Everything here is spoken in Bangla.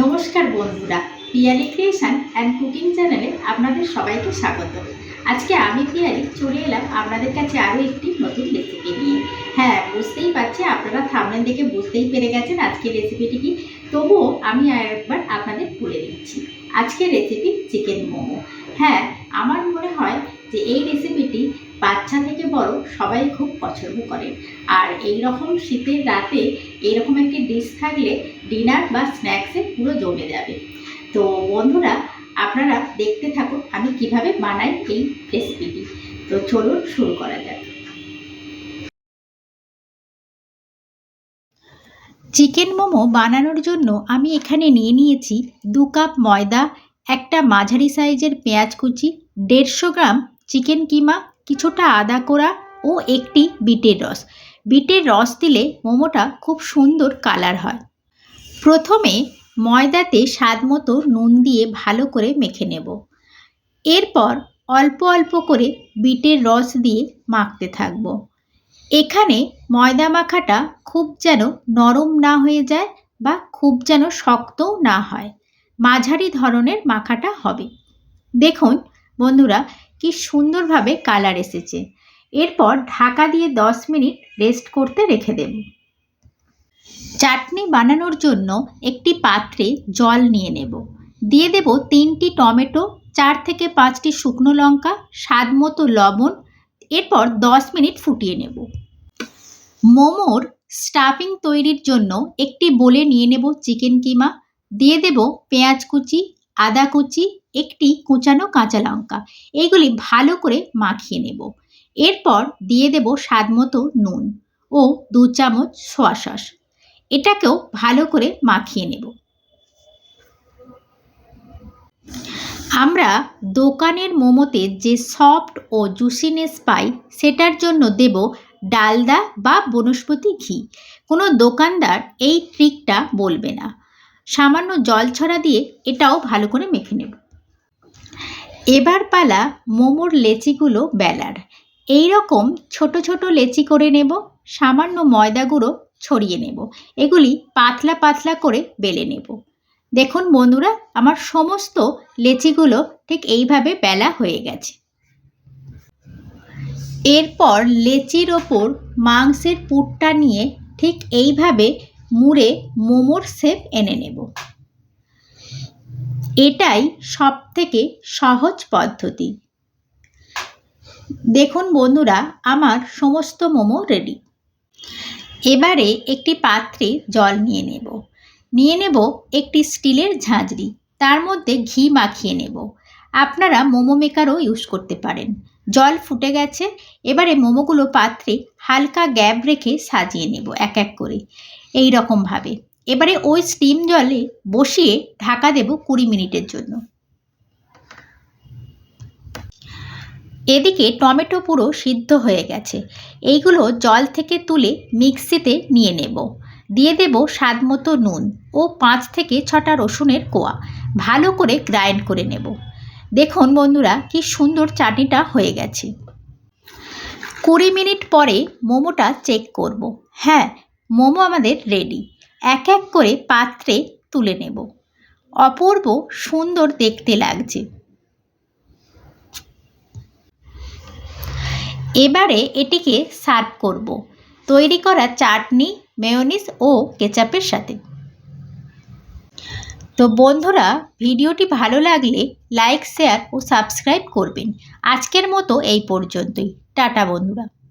নমস্কার বন্ধুরা, পিয়ালি ক্রিয়েশন অ্যান্ড কুকিং চ্যানেলে আপনাদের সবাইকে স্বাগত। আজকে আমি পিয়ালি চলে এলাম আপনাদের কাছে আরও একটি নতুন রেসিপি নিয়ে। হ্যাঁ বুঝতেই পারছি আপনারা থামলেন দেখে বুঝতেই পেরে গেছেন আজকের রেসিপিটি কি। তবুও আমি একবার আপনাদের বলে দিচ্ছি। আজকের রেসিপি চিকেন মোমো। হ্যাঁ আমার মনে হয় যে এই রেসিপিটি বাচ্চা থেকে বড় সবাই খুব পছন্দ করে। আর এই রকম শীতের রাতে এইরকম একটি ডিশ থাকলে ডিনার বা স্ন্যাক্সে পুরো জমে যাবে। তো বন্ধুরা, আপনারা দেখতে থাকুন আমি কীভাবে বানাই এই রেসিপিটি তো চলুন শুরু করা যাক। চিকেন মোমো বানানোর জন্য আমি এখানে নিয়ে নিয়েছি দু কাপ ময়দা, একটা মাঝারি সাইজের পেঁয়াজ কুচি, দেড়শো গ্রাম চিকেন কিমা কিছুটা আদা কোড়া ও একটি বিটের রস। বিটের রস দিলে মোমোটা খুব সুন্দর কালার হয়। প্রথমে ময়দাতে স্বাদ মতো নুন দিয়ে ভালো করে মেখে নেব। এরপর অল্প অল্প করে বিটের রস দিয়ে মাখতে থাকব। এখানে ময়দা মাখাটা খুব যেন নরম না হয়ে যায় বা খুব যেন শক্তও না হয়। মাঝারি ধরনের মাখাটা হবে। দেখুন, বন্ধুরা কি সুন্দরভাবে কালার এসেছে। এরপর ঢাকা দিয়ে দশ মিনিট রেস্ট করতে রেখে দেব। চাটনি বানানোর জন্য একটি পাত্রে জল নিয়ে নেব। দিয়ে দেব তিনটি টমেটো, চার থেকে পাঁচটি শুকনো লঙ্কা, স্বাদ মতো লবণ। এরপর দশ মিনিট ফুটিয়ে নেব। মোমোর স্টাফিং তৈরির জন্য একটি বলে নিয়ে নেব চিকেন কিমা। দিয়ে দেব পেঁয়াজ কুচি আদা কুচি, একটি কুচানো কাঁচা লঙ্কা। এইগুলি ভালো করে মাখিয়ে নেব। এরপর দিয়ে দেব স্বাদ মতো নুন ও দু চামচ সোয়া সস এটাকেও ভালো করে মাখিয়ে নেব। আমরা দোকানের মোমোতে যে সফট ও জুসিনেস পাই, সেটার জন্য দেব ডালদা বা বনস্পতি ঘি। কোনো দোকানদার এই ট্রিকটা বলবে না। সামান্য জল ছড়া দিয়ে এটাও ভালো করে মেখে নেব। এবার পালা মোমোর লেচিগুলো বেলার। এই রকম ছোট ছোট লেচি করে নেব, সামান্য ময়দা গুঁড়ো ছড়িয়ে নেব। এগুলি পাতলা পাতলা করে বেলে নেব। দেখুন বন্ধুরা, আমার সমস্ত লেচিগুলো ঠিক এইভাবে বেলা হয়ে গেছে। এরপর লেচির ওপর মাংসের পুরটা নিয়ে ঠিক এইভাবে মুড়ে মোমোর শেপ এনে নেব। এটাই সব থেকে সহজ পদ্ধতি। দেখুন বন্ধুরা, আমার সমস্ত মোমো রেডি। এবারে একটি পাত্রে জল নিয়ে নেব। নিয়ে নেব একটি স্টিলের ঝাঁঝরি। তার মধ্যে ঘি মাখিয়ে নেব। আপনারা মোমো মেকারও ইউজ করতে পারেন। জল ফুটে গেছে। এবারে মোমোগুলো পাত্রে হালকা গ্যাপ রেখে সাজিয়ে নেব এক এক করে। এই রকমভাবে এবারে ওই স্টিম জলে বসিয়ে ঢাকা দেব কুড়ি মিনিটের জন্য। এদিকে টমেটো পুরো সিদ্ধ হয়ে গেছে। এইগুলো জল থেকে তুলে মিক্সিতে নিয়ে নেব। দিয়ে দেব স্বাদ মতো নুন ও পাঁচ থেকে ছটা রসুনের কোয়া। ভালো করে গ্রাইন্ড করে নেব। দেখুন বন্ধুরা, কি সুন্দর চাটনিটা হয়ে গেছে। কুড়ি মিনিট পরে মোমোটা চেক করব। হ্যাঁ মোমো আমাদের রেডি এক এক করে পাত্রে তুলে নেব। অপূর্ব সুন্দর দেখতে লাগছে। এবারে এটিকে সার্ভ করব। তৈরি করা চাটনি মেয়নিস ও কেচাপের সাথে। তো বন্ধুরা, ভিডিওটি ভালো লাগলে লাইক শেয়ার ও সাবস্ক্রাইব করবেন। আজকের মতো এই পর্যন্তই। টাটা বন্ধুরা।